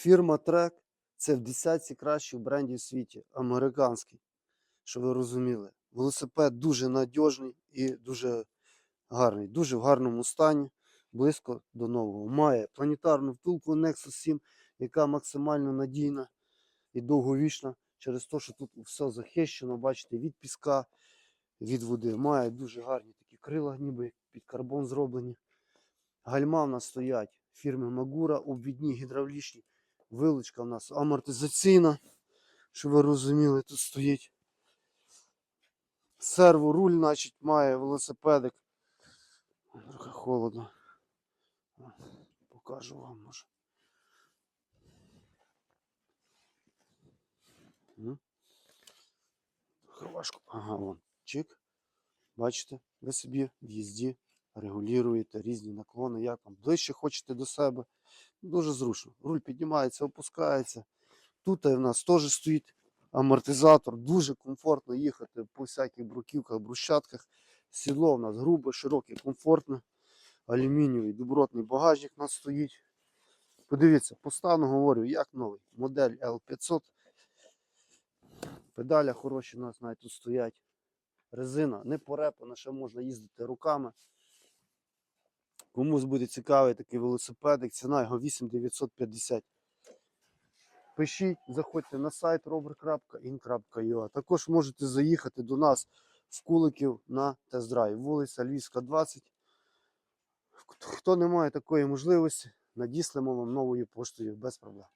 Фірма Trek це в десятці кращих брендів в світі, американський. Щоб ви розуміли. Велосипед дуже надіжний і дуже гарний, дуже в гарному стані, близько до нового. Має планетарну втулку Nexus 7, яка максимально надійна і довговічна, через те, що тут все захищено, бачите, від піска, від води. Має дуже гарні такі крила, ніби під карбон зроблені. Гальма в нас стоять фірми Магура, обвідні гідравлічні. Вилучка в нас амортизаційна, щоб ви розуміли, тут стоїть. Серворуль, значить, має велосипедик. Трохи холодно. Покажу вам може. Трохи важко. Ага, вон. Чик. Бачите, ви собі в їзді регулюєте різні наклони, як вам ближче хочете до себе. Дуже зручно. Руль піднімається, опускається. Тут в нас теж стоїть амортизатор. Дуже комфортно їхати по всяких бруківках, брусчатках. Сідло в нас грубе, широке, комфортне. Алюмінієвий добротний багажник у нас стоїть. Подивіться, по стану говорю, як новий. Модель L500. Педаля хороші у нас навіть тут стоять. Резина не порепана, ще можна їздити руками. Комусь буде цікавий такий велосипедик, ціна його 8950. Пишіть, заходьте на сайт rover.in.ua. Також можете заїхати до нас в Куликів на тест-драйв. Вулиця Львівська, 20. Хто не має такої можливості, надіслемо вам новою поштою без проблем.